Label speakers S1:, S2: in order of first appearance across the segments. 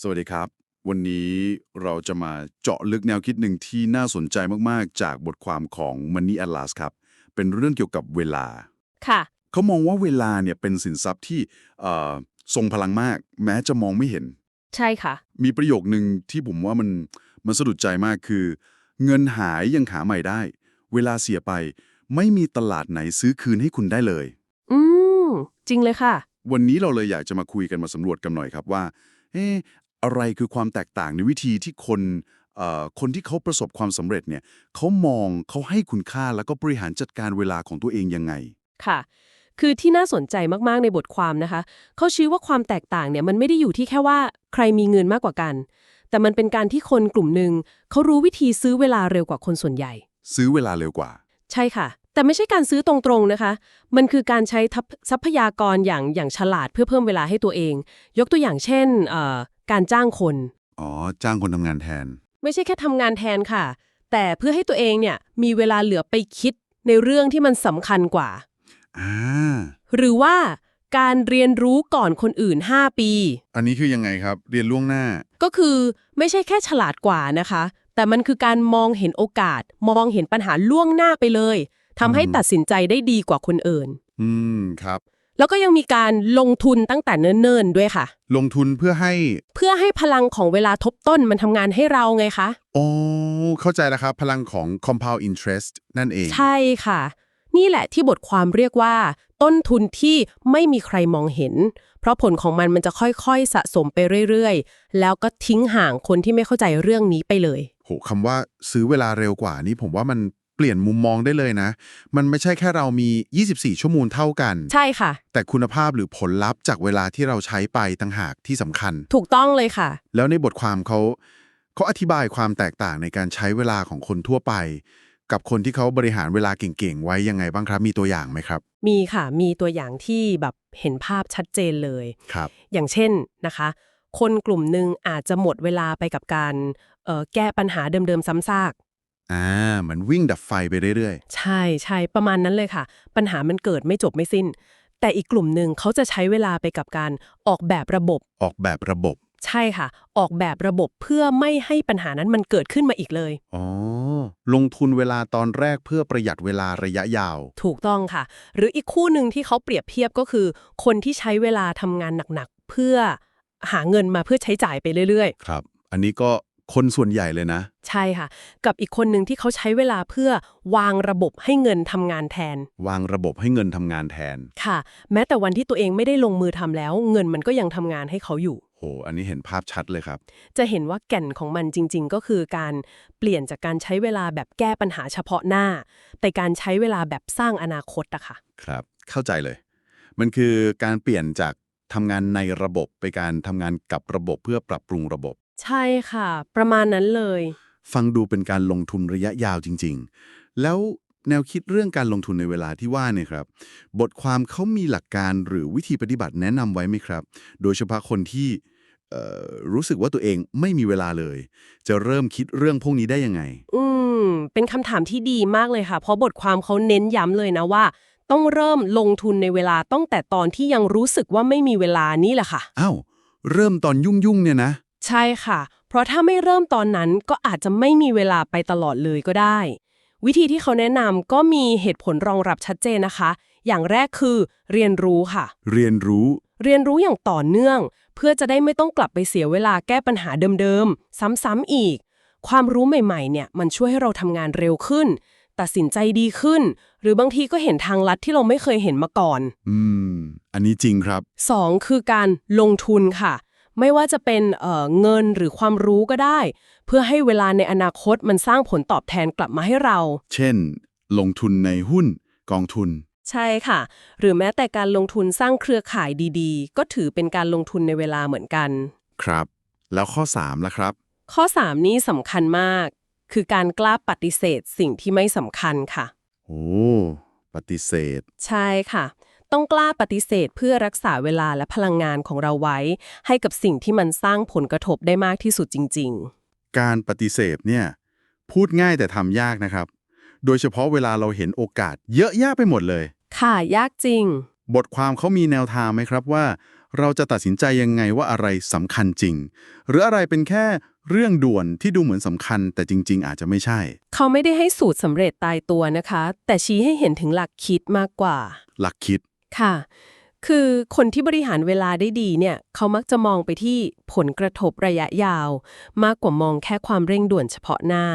S1: สวัสดีครับ วันนี้เราจะมาเจาะลึกแนวคิดหนึ่งที่น่าสนใจมาก ๆ จากบทความของ Money Atlas ครับ เป็นเรื่องเกี่ยวกับเวลา
S2: ค่ะ
S1: เขามองว่าเวลาเนี่ยเป็นสินทรัพย์ที่เอ่อทรงพลังมาก แม้จะมองไม่เห็น
S2: ใช่ค่ะ
S1: มีประโยคนึงที่ผมว่ามันมันสะดุดใจมากคือ เงินหายยังหาใหม่ได้ เวลาเสียไป ไม่มีตลาดไหนซื้อคืนให้คุณได้เลย
S2: อืมจริงเลยค่ะ
S1: วันนี้เราเลยอยากจะมาคุยกันมาสำรวจกันหน่อยครับว่าเอ๊ะ อะไรคือความแตกต่างในวิธีที่คนเอ่อคนที่เขาประสบความสำเร็จเนี่ยเขามองเขาให้คุณค่าแล้วก็บริหารจัดการเวลาของตัวเองยังไง
S2: ค่ะ คือที่น่าสนใจมากๆในบทความนะคะ เขาชี้ว่าความแตกต่างเนี่ยมันไม่ได้อยู่ที่แค่ว่าใครมีเงินมากกว่ากัน แต่มันเป็นการที่คนกลุ่มหนึ่งเขารู้วิธีซื้อเวลาเร็วกว่าคนส่วนใหญ่
S1: ซื้อเวลาเร็วกว่า
S2: ใช่ค่ะ แต่ไม่ใช่การซื้อตรงๆนะคะ มันคือการใช้ทัพทรัพยากรอย่างอย่างฉลาดเพื่อเพิ่มเวลาให้ตัวเอง ยกตัวอย่างเช่นเอ่อ การจ้างคน
S1: อ๋อ จ้างคนทำงานแทน
S2: ไม่ใช่แค่ทำงานแทนค่ะ แต่เพื่อให้ตัวเองเนี่ยมีเวลาเหลือไปคิดในเรื่องที่มันสำคัญกว่า
S1: อ่า
S2: หรือว่าการเรียนรู้ก่อนคนอื่น 5 ปี
S1: อันนี้คือยังไงครับ เรียนล่วงหน้า
S2: ก็คือไม่ใช่แค่ฉลาดกว่านะคะ แต่มันคือการมองเห็นโอกาส มองเห็นปัญหาล่วงหน้าไปเลยทำให้
S1: อืม
S2: ตัดสินใจได้ดีกว่าคนอื่น
S1: อืม ครับ
S2: แล้วก็ยังมีการลงทุนตั้งแต่เนิ่นๆด้วยค่ะ
S1: ลงทุนเพื่อให้
S2: เพื่อให้พลังของเวลาทบต้นมันทำงานให้เราไงคะ
S1: อ๋อเข้าใจแล้วครับ พลังของ compound interest นั่นเอง
S2: ใช่ค่ะ นี่แหละที่บทความเรียกว่า ต้นทุนที่ไม่มีใครมองเห็น เพราะผลของมันมันจะค่อยๆ สะสมไปเรื่อยๆ แล้วก็ทิ้งห่างคนที่ไม่เข้าใจเรื่องนี้ไปเลย
S1: โหคำว่าซื้อเวลาเร็วกว่านี้ผมว่ามัน เปลี่ยนมุมมองได้เลยนะ มันไม่ใช่แค่เรามี 24 ชั่วโมงเท่ากัน
S2: ใช่ค่ะ
S1: แต่คุณภาพหรือผลลัพธ์จากเวลาที่เราใช้ไปต่างหากที่สำคัญ
S2: ถูกต้องเลยค่ะ
S1: แล้วในบทความเขาเขาอธิบายความแตกต่างในการใช้เวลาของคนทั่วไป กับคนที่เขาบริหารเวลาเก่งๆ ไว้ยังไงบ้างครับ มีตัวอย่างไหมครับ
S2: มีค่ะ มีตัวอย่างที่แบบเห็นภาพชัดเจนเลย
S1: ครับ
S2: อย่างเช่นนะคะ คนกลุ่มหนึ่งอาจจะหมดเวลาไปกับการเอ่อแก้ปัญหาเดิมๆซ้ำซาก
S1: อ่าเหมือนวิ่งดับไฟไปเรื่อย
S2: ใช่ใช่ประมาณนั้นเลยค่ะ ปัญหามันเกิดไม่จบไม่สิ้น แต่อีกกลุ่มหนึ่งเขาจะใช้เวลาไปกับการออกแบบระบบ
S1: ๆ ออกแบบระบบ
S2: ใช่ค่ะ ออกแบบระบบเพื่อไม่ให้ปัญหานั้นมันเกิดขึ้นมาอีกเลย
S1: อ๋อ ลงทุนเวลาตอนแรกเพื่อประหยัดเวลาระยะยาว
S2: ถูกต้องค่ะ หรืออีกคู่หนึ่งที่เขาเปรียบเทียบก็คือ คนที่ใช้เวลาทำงานหนักๆ เพื่อหาเงินมาเพื่อใช้จ่ายไปเรื่อย
S1: ครับ อันนี้ก็ คนส่วนใหญ่เลยนะ
S2: ๆใช่ค่ะ กับอีกคนหนึ่งที่เขาใช้เวลาเพื่อวางระบบให้เงินทำงานแทน
S1: วางระบบให้เงินทำงานแทน
S2: ค่ะ แม้แต่วันที่ตัวเองไม่ได้ลงมือทำแล้ว เงินมันก็ยังทำงานให้เขาอยู่
S1: โห อันนี้เห็นภาพชัดเลยครับ
S2: จะเห็นว่าแก่นของมันจริง ๆ ก็คือการเปลี่ยนจากการใช้เวลาแบบแก้ปัญหาเฉพาะหน้า ไปการใช้เวลาแบบสร้างอนาคตอะค่ะ
S1: ครับ เข้าใจเลย มันคือการเปลี่ยนจากทำงานในระบบไปการทำงานกับระบบเพื่อปรับปรุงระบบ
S2: ใช่ค่ะ ประมาณนั้นเลย
S1: ฟังดูเป็นการลงทุนระยะยาวจริง ๆ แล้วแนวคิดเรื่องการลงทุนในเวลาที่ว่าเนี่ยครับ บทความเขามีหลักการหรือวิธีปฏิบัติแนะนำไว้ไหมครับ โดยเฉพาะคนที่เอ่อรู้สึกว่าตัวเองไม่มีเวลาเลย จะเริ่มคิดเรื่องพวกนี้ได้ยังไง
S2: อืม เป็นคำถามที่ดีมากเลยค่ะ เพราะบทความเขาเน้นย้ำเลยนะว่า ต้องเริ่มลงทุนในเวลาตั้งแต่ตอนที่ยังรู้สึกว่าไม่มีเวลานี่แหละค่ะ
S1: อ้าว เริ่มตอนยุ่งๆเนี่ยนะ
S2: ใช่ค่ะ เพราะถ้าไม่เริ่มตอนนั้นก็อาจจะไม่มีเวลาไปตลอดเลยก็ได้ วิธีที่เขาแนะนำก็มีเหตุผลรองรับชัดเจนนะคะ อย่างแรกคือ เรียนรู้ค่ะ
S1: เรียนรู้
S2: เรียนรู้อย่างต่อเนื่อง เพื่อจะได้ไม่ต้องกลับไปเสียเวลาแก้ปัญหาเดิมๆ ซ้ำๆอีก ความรู้ใหม่ๆ เนี่ยมันช่วยให้เราทำงานเร็วขึ้น ตัดสินใจดีขึ้น หรือบางทีก็เห็นทางลัดที่เราไม่เคยเห็นมาก่อน
S1: อืม อันนี้จริงครับ
S2: 2. คือการลงทุนค่ะ ไม่ว่าจะเป็นเอ่อเงินหรือความรู้ก็ได้ เพื่อให้เวลาในอนาคตมันสร้างผลตอบแทนกลับมาให้เรา
S1: เช่น ลงทุนในหุ้นกองทุน
S2: ใช่ค่ะ หรือแม้แต่การลงทุนสร้างเครือข่ายดีๆ ก็ถือเป็นการลงทุนในเวลาเหมือนกัน
S1: ครับ แล้วข้อ3ล่ะครับ
S2: ข้อ 3 นี้สำคัญมาก คือการกล้าปฏิเสธสิ่งที่ไม่สำคัญค่ะ
S1: โอ้ปฏิเสธ
S2: ใช่ค่ะ ต้องกล้าปฏิเสธเพื่อรักษาเวลาและพลังงานของเราไว้ ให้กับสิ่งที่มันสร้างผลกระทบได้มากที่สุดจริง
S1: การปฏิเสธเนี่ยพูดง่ายแต่ทำยากนะครับ โดยเฉพาะเวลาเราเห็นโอกาส เยอะแยะไปหมดเลย
S2: ๆค่ะยากจริง
S1: บทความเขามีแนวทางไหมครับว่า เราจะตัดสินใจยังไงว่าอะไรสำคัญจริง หรืออะไรเป็นแค่เรื่องด่วนที่ดูเหมือนสำคัญ แต่จริง ๆ อาจจะไม่ใช่
S2: เขาไม่ได้ให้สูตรสำเร็จตายตัวนะคะ แต่ชี้ให้เห็นถึงหลักคิดมากกว่า
S1: หลักคิด
S2: ค่ะ คือคนที่บริหารเวลาได้ดีเนี่ยเขามักจะมองไปที่ผลกระทบระยะยาว มากกว่ามองแค่ความเร่งด่วนเฉพาะหน้า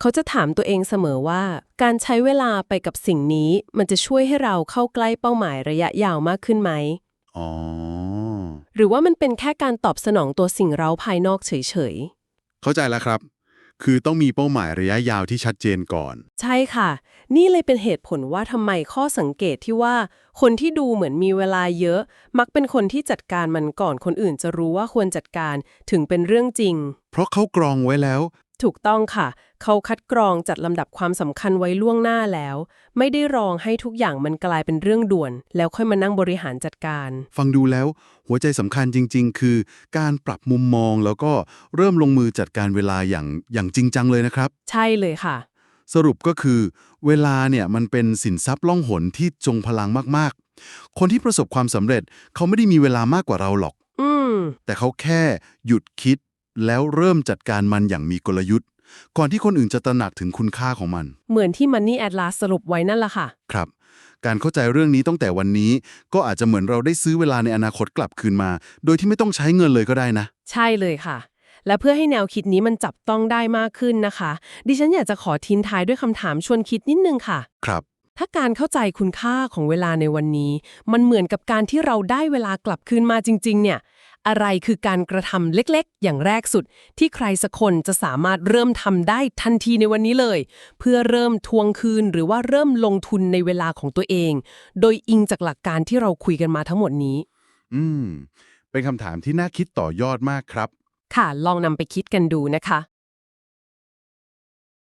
S2: เขาจะถามตัวเองเสมอว่า การใช้เวลาไปกับสิ่งนี้ มันจะช่วยให้เราเข้าใกล้เป้าหมายระยะยาวมากขึ้นไหม
S1: อ๋อ
S2: หรือว่ามันเป็นแค่การตอบสนองตัวสิ่งเร้าภายนอกเฉยๆ
S1: เข้าใจแล้วครับ คือต้องมีเป้าหมายระยะยาวที่ชัดเจนก่อน
S2: ใช่ค่ะ นี่เลยเป็นเหตุผลว่าทำไมข้อสังเกตที่ว่า คนที่ดูเหมือนมีเวลาเยอะ มักเป็นคนที่จัดการมันก่อนคนอื่นจะรู้ว่าควรจัดการถึงเป็นเรื่องจริง
S1: เพราะเขากรองไว้แล้ว
S2: ถูกต้องค่ะ เขาคัดกรองจัดลำดับความสำคัญไว้ล่วงหน้าแล้ว ไม่ได้รองให้ทุกอย่างมันกลายเป็นเรื่องด่วน แล้วค่อยมานั่งบริหารจัดการ
S1: ฟังดูแล้ว หัวใจสำคัญจริง ๆ คือการปรับมุมมองแล้วก็เริ่มลงมือจัดการเวลาอย่างอย่างจริงจังเลยนะครับ
S2: ใช่เลยค่ะ
S1: สรุปก็คือ เวลาเนี่ยมันเป็นสินทรัพย์ล่องหนที่จงพลังมากๆ คนที่ประสบความสำเร็จเขาไม่ได้มีเวลามากกว่าเราหรอก
S2: อืม
S1: แต่เขาแค่หยุดคิด แล้วเริ่มจัดการมันอย่างมีกลยุทธ์ ก่อนที่คนอื่นจะตระหนักถึงคุณค่าของมัน
S2: เหมือนที่ Money Atlas สรุปไว้นั่นแหละค่ะ
S1: ครับ การเข้าใจเรื่องนี้ตั้งแต่วันนี้ ก็อาจจะเหมือนเราได้ซื้อเวลาในอนาคตกลับคืนมา โดยที่ไม่ต้องใช้เงินเลยก็ได้นะ
S2: ใช่เลยค่ะ และเพื่อให้แนวคิดนี้มันจับต้องได้มากขึ้นนะคะ ดิฉันอยากจะขอทิ้งท้ายด้วยคำถามชวนคิดนิดนึงค่ะ
S1: ครับ
S2: ถ้าการเข้าใจคุณค่าของเวลาในวันนี้ มันเหมือนกับการที่เราได้เวลากลับคืนมาจริง ๆ เนี่ย อะไรคือการกระทำเล็กๆ อย่างแรกสุด ที่ใครสักคนจะสามารถเริ่มทำได้ทันทีในวันนี้เลย เพื่อเริ่มทวงคืนหรือว่าเริ่มลงทุนในเวลาของตัวเอง โดยอิงจากหลักการที่เราคุยกันมาทั้งหมดนี้
S1: อืม เป็นคำถามที่น่าคิดต่อยอดมากครับ
S2: ค่ะ ลองนำไปคิดกันดูนะคะ